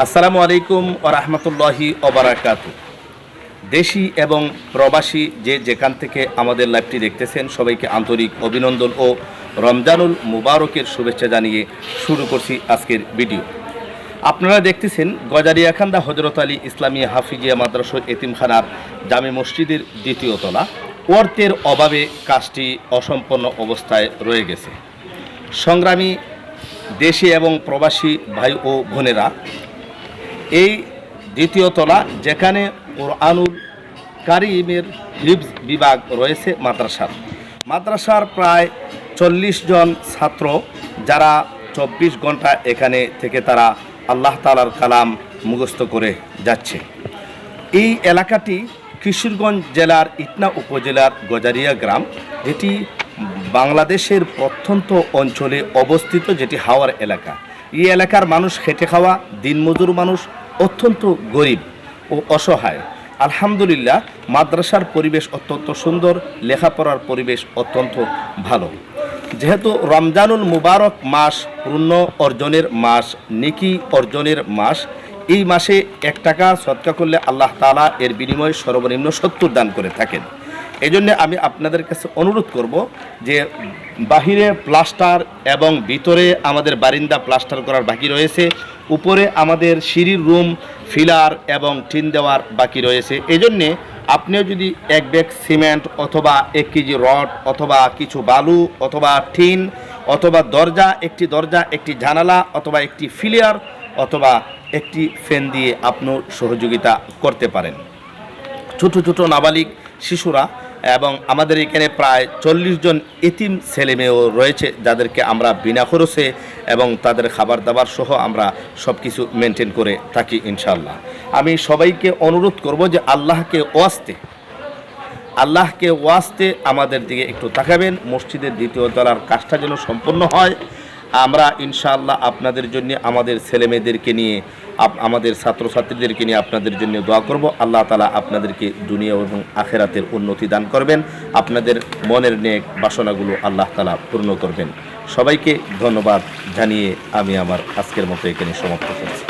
আসসালামু আলাইকুম ও রহমতুল্লাহি ওবরাকাতু দেশি এবং প্রবাসী যে যেখান থেকে আমাদের লাইভটি দেখতেছেন, সবাইকে আন্তরিক অভিনন্দন ও রমজানুল মুবারকের শুভেচ্ছা জানিয়ে শুরু করছি আজকের ভিডিও। আপনারা দেখতেছেন গজারিয়াখান্দা হজরত আলী ইসলামী হাফিজিয়া মাদ্রাসা এতিমখানার জামে মসজিদের দ্বিতীয় তলা। অর্থের অভাবে কাজটি অসম্পন্ন অবস্থায় রয়ে গেছে। সংগ্রামী দেশি এবং প্রবাসী ভাই ও বোনেরা এই দ্বিতীয় তলা যেখানে কোরআনুল কারিমের হিফজ বিভাগ রয়েছে মাদ্রাসার। মাদ্রাসার প্রায় চল্লিশ জন ছাত্র যারা চব্বিশ ঘণ্টা এখানে থেকে তারা আল্লাহ তালার কালাম মুখস্থ করে যাচ্ছে। এই এলাকাটি কিশোরগঞ্জ জেলার ইটনা উপজেলার গজারিয়া গ্রাম। যেটি বাংলাদেশের প্রত্যন্ত অঞ্চলে অবস্থিত যেটি হাওয়ার এলাকা। এই এলাকার মানুষ খেটে খাওয়া দিনমজুর মানুষ অত্যন্ত গরিব ও অসহায়। আলহামদুলিল্লাহ, মাদ্রাসার পরিবেশ অত্যন্ত সুন্দর, লেখাপড়ার পরিবেশ অত্যন্ত ভালো। যেহেতু রমজানুল মুবারক মাস পূর্ণ অর্জনের মাস, নিকি অর্জনের মাস, এই মাসে এক টাকা সৎকা করলে আল্লাহ তালা এর বিনিময়ে সর্বনিম্ন সত্তর দান করে থাকেন। এই জন্য আমি আপনাদের কাছে অনুরোধ করব যে বাহিরে প্লাস্টার এবং ভিতরে আমাদের বারিন্দা প্লাস্টার করার বাকি রয়েছে, উপরে আমাদের সিঁড়ির রুম, ফিলার এবং টিন দেওয়ার বাকি রয়েছে। এই জন্যে আপনিও যদি এক ব্যাগ সিমেন্ট অথবা এক কেজি রড অথবা কিছু বালু অথবা টিন অথবা দরজা, একটি দরজা, একটি জানালা অথবা একটি ফিলিয়ার অথবা একটি ফ্যান দিয়ে আপনার সহযোগিতা করতে পারেন। ছোট ছোট নাবালিক শিশুরা এবং আমাদের এখানে প্রায় চল্লিশ জন এতিম ছেলে মেয়েও রয়েছে, যাদেরকে আমরা বিনা খরচে এবং তাদের খাবার দাবার সহ আমরা সব কিছু মেনটেন করে থাকি ইনশাল্লাহ আমি সবাইকে অনুরোধ করব যে আল্লাহকে ওয়াস্তে আল্লাহকে ওয়াস্তে আমাদের দিকে একটু তাকাবেন, মসজিদের দ্বিতীয় তলার কাজটা যেন সম্পন্ন হয়। আমরা ইনশাআল্লাহ আপনাদের জন্য আমাদের ছেলে মেয়েদেরকে নিয়ে আমাদের ছাত্রছাত্রীদেরকে নিয়ে আপনাদের জন্য দোয়া করব। আল্লাহ তালা আপনাদেরকে দুনিয়া এবং আখেরাতের উন্নতি দান করবেন। আপনাদের মনের নেক বাসনাগুলো আল্লাহ তালা পূর্ণ করবেন। সবাইকে ধন্যবাদ জানিয়ে আমি আমার আজকের মতো এখানে সমাপ্ত করছি।